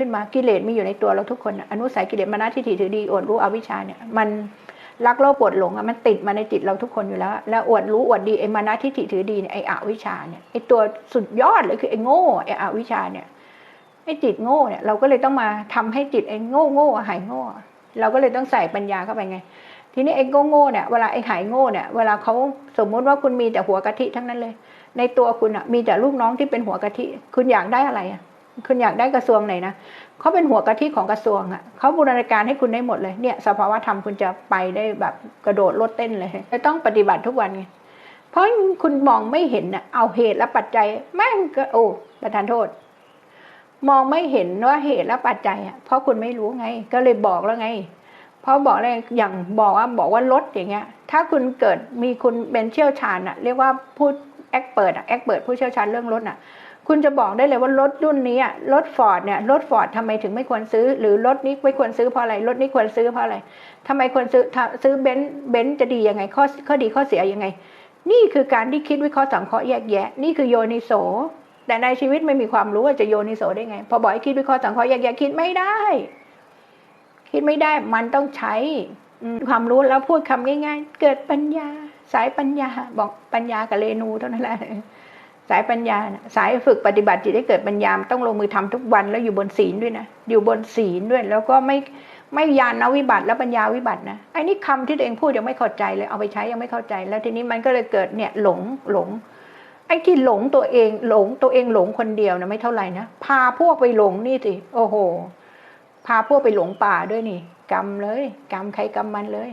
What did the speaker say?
ขึ้นมากิเลสมีอยู่ในตัวเราทุกคนอนุสัยกิเลสมานะทิฏฐิถือดีอวดรู้อวิชชาเนี่ยมันรักโลภปวดหลงอะมันติดมาในจิตเราทุกคนอยู่แล้ว แล้วอวดรู้อวดดีไอ้มานะทิฏฐิถือดีเนี่ยไอ้อวิชชาเนี่ยไอ้ตัวสุดยอดเลยคือไอ้โง่ไอ้อวิชชาเนี่ยไอ้จิตโง่เนี่ยเราก็เลยต้องมาทำให้จิตไอ้โง่โง่หายโง่ เราก็เลยต้องใส่ปัญญาเข้าไปไง ทีนี้ไอ้โง่โง่เนี่ยเวลาไอ้หายโง่เนี่ยเวลาเขาสมมุติว่าคุณมีแต่หัวกะทิทั้งนั้นเลย ในตัวคุณอะมีแต่ลูกน้องที่เป็นหัวกะทิคุณอยากได้อะไรอะ คุณอยากได้กระทรวงไหนนะเขาเป็นหัวกะทิของกระทรวงอะเขาบูรณาการให้คุณได้หมดเลยเนี่ยสภาวะธรรมคุณจะไปได้แบบกระโดดโลดเต้นเลยจะต้องปฏิบัติทุกวันไงเพราะคุณมองไม่เห็นอะเอาเหตุและปัจจัยแม่งก็โอ้ประทานโทษ มองไม่เห็นว่าเหตุและปัจจัยอะเพราะคุณไม่รู้ไง ก็เลยบอกแล้วไงเพราะบอกอะไรอย่างบอกว่าบอกว่ารถอย่างเงี้ย ถ้าคุณเกิดมีคุณเป็นเชี่ยวชาญอะเรียกว่าพูดแอคเปิดอะแอคเปิดผู้เชี่ยวชาญเรื่องรถอะ คุณจะบอกได้เลยว่ารถรุ่นนี้อะรถฟอร์ดเนี่ยรถฟอร์ดทำไมถึงไม่ควรซื้อ หรือรถนี้ไม่ควรซื้อเพราะอะไรรถนี้ควรซื้อเพราะอะไรทำไมควรซื้อซื้อเบนซ์เบนซ์จะดียังไงข้อข้อดีข้อเสียยังไง นี่คือการที่คิดวิเคราะห์สังเคราะห์แยกแยะ นี่คือโยนิโส แต่ในชีวิตไม่มีความรู้ว่าจะโยนิโสได้ไง พอบอกให้คิดวิเคราะห์สังเคราะห์แยกแยะคิดไม่ได้ คิดไม่ได้มันต้องใช้ความรู้แล้วพูดคำง่าย ๆ เกิดปัญญา สายปัญญาบอกปัญญากับเรนูเท่านั้นแหละ สายปัญญานะสายฝึกปฏิบัติจิตให้เกิดปัญญาต้องลงมือทำทุกวันแล้วอยู่บนศีลด้วยนะอยู่บนศีลด้วยแล้วก็ไม่ไม่ยานวิบัติและปัญญาวิบัตินะไอ้นี่คำที่ตัวเองพูดยังไม่เข้าใจเลยเอาไปใช้ยังไม่เข้าใจ แล้วทีนี้มันก็เลยเกิดเนี่ยหลงหลง ไอ้ที่หลงตัวเองหลงตัวเองหลงคนเดียวนะไม่เท่าไหร่นะพาพวกไปหลงนี่สิโอ้โห พาพวกไปหลงป่าด้วยนี่กรรมเลย กรรมใครกรรมมันเลย